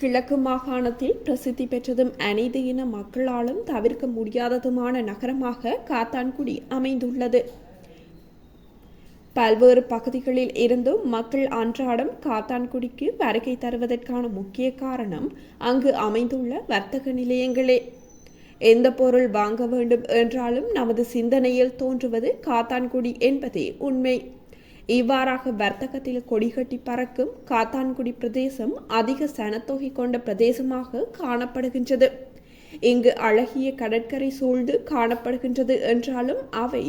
கிழக்கு மாகாணத்தில் பிரசித்தி பெற்றதும் அனைத்து இன மக்களாலும் தவிர்க்க முடியாததுமான நகரமாக காத்தான்குடி அமைந்துள்ளது. பல்வேறு பகுதிகளில் இருந்தும் மக்கள் அன்றாடம் காத்தான்குடிக்கு வருகை தருவதற்கான முக்கிய காரணம் அங்கு அமைந்துள்ள வர்த்தக நிலையங்களே. எந்த பொருள் வாங்க வேண்டும் என்றாலும் நமது சிந்தனையில் தோன்றுவது காத்தான்குடி என்பதே உண்மை. இவ்வாறாக வர்த்தகத்தில் கொடிகட்டி பறக்கும் காத்தான்குடி பிரதேசம் அதிக சனத்தொகை கொண்ட பிரதேசமாக காணப்படுகின்றது. இங்கு அழகிய கடற்கரை சூழ்ந்து காணப்படுகின்றது என்றாலும் அவை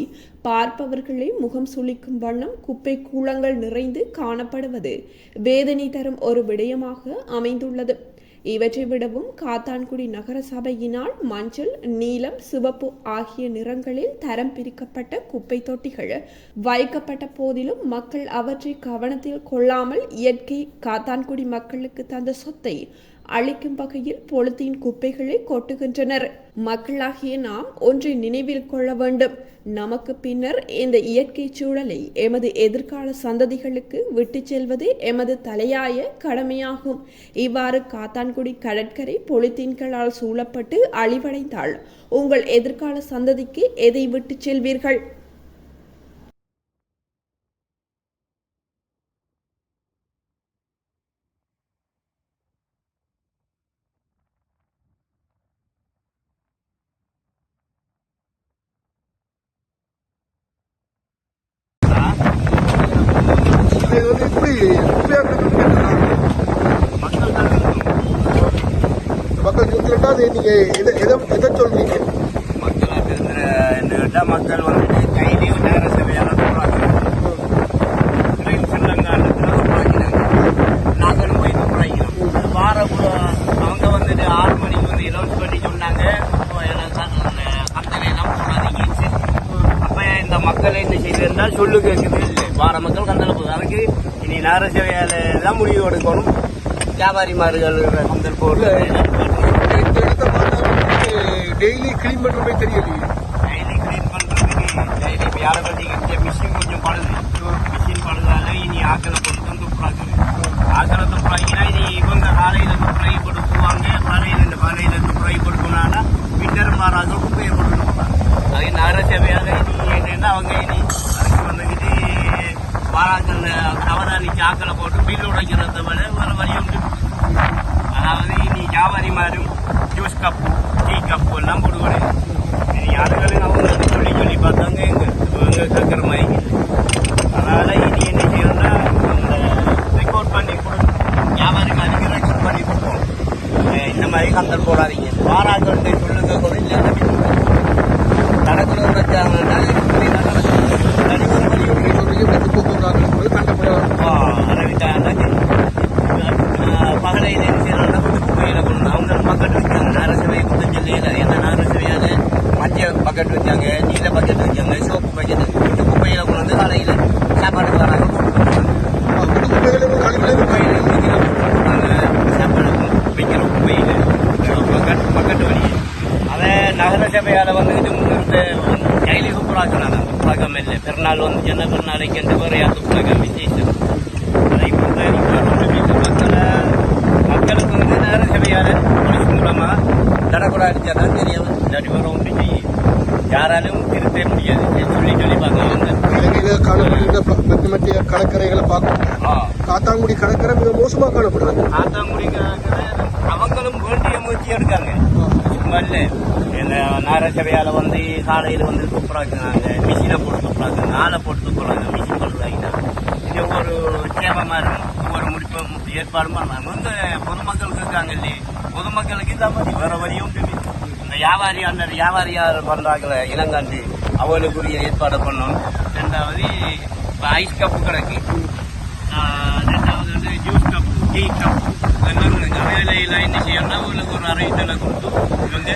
பார்ப்பவர்களை முகம் சுளிக்கும் வண்ணம் குப்பை கூளங்கள் நிறைந்து காணப்படுவது வேதனை தரும் ஒரு விடயமாக அமைந்துள்ளது. இவற்றை விடவும் காத்தான்குடி நகர சபையினால் மஞ்சள் நீலம் சிவப்பு ஆகிய நிறங்களில் தரம் பிரிக்கப்பட்ட குப்பை தொட்டிகள் வைக்கப்பட்ட போதிலும் மக்கள் அவற்றை கவனத்தில் கொள்ளாமல் இயற்கை காத்தான்குடி மக்களுக்கு தந்த சொத்தை அளிக்கும் வகையில் பொலித்தீன் குப்பைகளை கொட்டுகின்றனர். மக்களாகிய நாம் ஒன்றை நினைவில் கொள்ள வேண்டும். நமக்கு பின்னர் இந்த இயற்கை சூழலை எமது எதிர்கால சந்ததிகளுக்கு விட்டுச் செல்வது எமது தலையாய கடமையாகும். இவ்வாறு காத்தான்குடி கடற்கரை பொலித்தீன்களால் சூழப்பட்டு அழிவடைந்தால் உங்கள் எதிர்கால சந்ததிக்கு எதை விட்டு செல்வீர்கள் இது வந்து இப்படி குப்பையா கிடக்குன்னு மக்கள் தான் இருக்கணும். மக்கள் நிறுத்திட்டா அது நீங்க எதை எதை எதை சொல்றீங்க? மக்கள் இருக்கிற கேட்டா மக்கள் வந்துட்டு கையிலேயே நேர சபையால நாங்களும் போய் அது வார அவங்க வந்துட்டு ஆறு மணிக்கு வந்து அனௌன்ஸ் பண்ணி சொன்னாங்க. மக்கள் என்ன செய்திருந்தா சொல்லு கேட்குது இல்லை வார மக்கள் கந்தல போகுது அதுக்கு இனி நேர சேவையால தான் முடிவு எடுக்கணும். வியாபாரிமார்கள் இடத்த பார்த்தா டெய்லி கிளீன் பண்ற தெரியலையே. டெய்லி க்ளீன் பண்றதுக்கு டெய்லி இப்போ யாரை பற்றி மிஷின் கொஞ்சம் பழுது மிஷின் பழுதால இனி ஆக்களை போட்டு தான் துப்புறாங்க. ஆக்களை துப்புறாங்கன்னா இனி இவங்க காலையில துப்புரை போட்டு போவாங்க காலையில இந்த காலையில துப்புரை போட்டு போனாங்கன்னா விட்டர் மாறாக குப்பையை போட்டு போவாங்க அது நகர சேவையாக இனி என்னன்னா அவங்க இனி அதுக்கு வந்துக்கிட்டு வாராக்கள் தவறானிக்கு ஆக்களை போட்டு பில் உடைக்கிறத விட வேறு வழி உண்டு. அதாவது இனி வியாபாரி மாறும் ஜூஸ் கப்பு டீ கப்பு எல்லாம் போடுவாங்க இனி ஆளுகளும் அவங்க சொல்லி சொல்லி பார்த்தாங்க எங்க இவங்க கேட்குற மாதிரி அதனால இனி என்ன செய்யணும்னா ரெக்கார்ட் பண்ணி கொடுக்கணும் வியாபாரி மாதிரி ரெக்கார்ட் பண்ணி கொடுக்கணும் அஹ் இந்த மாதிரி கந்தல் போடாதீங்க வாராக்கள் சொல்லுங்க கூட இல்லை நடக்கணும் வச்சாங்கன்னா இப்படி தான் நடக்கும். தனி ஒரு வழி உண்டு. நீங்க சொல்றீங்க இந்த குப்பை போடுறாங்க கண்டப்படாது பகலையில் செய்யறாங்க கொஞ்சம் குப்பையில கொண்டு அவங்க பக்கெட் வச்சாங்க நரசவையை கொஞ்சம் சொல்லியில ஏன்னா நரசவையால மஞ்சள் பக்கெட் வச்சாங்க நீல பக்கெட் வச்சாங்க சோப்பு பக்கெட் கொஞ்சம் குப்பையில கொண்டு வந்து காலையில் சாப்பாடு வராங்க குப்பைகளை கழிவுகளை குப்பையில வைக்கிற போட்டாங்க சாப்பாடு வைக்கிற குப்பையில பக்கெட் பக்கெட் வழி அதை நகர சபையால் வந்துட்டு முன்னிறுத்த கைலி துப்புராக்கிறாங்க துப்புராக்கம் இல்லை பெருநாள் வந்து சின்ன பெருநாளைக்கு எந்த பேரையா துப்புராக்கம் விசேஷம் அதை பொறுத்த வரைக்கும் மக்களை மக்களுக்கு வந்து நகர சபையால் போலீஸ் மூலமாக தடக்கூட அடிச்சா தான் தெரியும் இல்லாட்டி வர ஒன்று செய்யும் யாராலும் திருத்தே முடியாது சொல்லி சொல்லி பார்க்க இலங்கையில காணப்படுகின்ற ப- மத்திய மத்திய கடற்கரைகளை பார்க்கணும். காத்தாங்குடி கடற்கரை மிக மோசமா காணப்படுறது ஆத்தாங்குடிங்க அவங்களும் வேண்டிய முயற்சி எடுக்காங்க. இல்லை இந்த நகரசபையால் வந்து காலையில் வந்து துப்புறாக்குறாங்க மிஷினை போட்டு துப்புறாங்க நாளை போட்டு துப்புறாங்க மிஷின் பண்ணுறாங்கன்னா இது ஒரு சேவமாக இருக்கும் ஒரு முடிப்பு ஏற்பாடு பண்ணாங்க வந்து பொதுமக்களுக்கு இருக்காங்க இல்லையே. பொதுமக்களுக்கு இந்த மாதிரி வேற வழியும். இந்த வியாபாரி அந்த வியாபாரியார் பண்ணுறாங்கள இளங்காண்டு. அவங்களுக்குரிய ஏற்பாடு பண்ணணும். ரெண்டாவது இப்போ ஐஸ் கப்பு கிடக்கு ரெண்டாவது வந்து ஜூஸ் கப் டீ கப் இதெல்லாம் இருக்கு வேலையில் என்ன செய்யணும்னா அவங்களுக்கு ஒரு அறிவித்தலை கொடுத்து இவங்க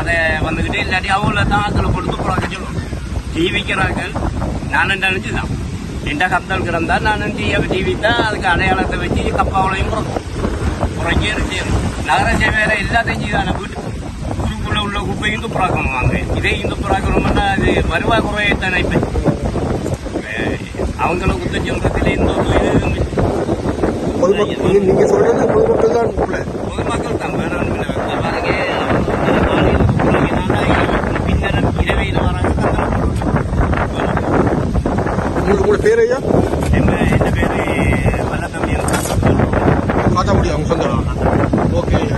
அதை வந்துக்கிட்டு இல்லாட்டி அவங்கள தான் அதில் கொடுத்து போடாக்க சொல்லணும் டீ விற்கிறாங்க நானும் நினைச்சு தான் எந்த கத்தல் கிடந்தா நானும் டீ டிவி தான் அதுக்கு அடையாளத்தை வச்சு கப்பாவளையும் குறைக்கும் புறக்கே செய்யணும் நகர சேவையில் எல்லாத்தையும் செய்தான வீட்டு ஊருக்குள்ள உள்ள குப்பையும் துப்புராக்கணும் வாங்க இதே இந்து புறாக்கணும்னா அது வருவாய் குறையத்தானே இப்போ அவங்க குத்த சொல்றதுல இந்த ஒரு இதுவும் பொதுமக்கள் நீங்க சொல்றது பொதுமக்கள் தான் உள்ள பொதுமக்கள் தான் வேணாம் பாருங்க பின்னர் இரவே இது பேர் ஐயா என்ன என்ன பேர் வல்லத்தம்பி காத்தாபுடி அவங்க சொந்தம் ஓகே ஐயா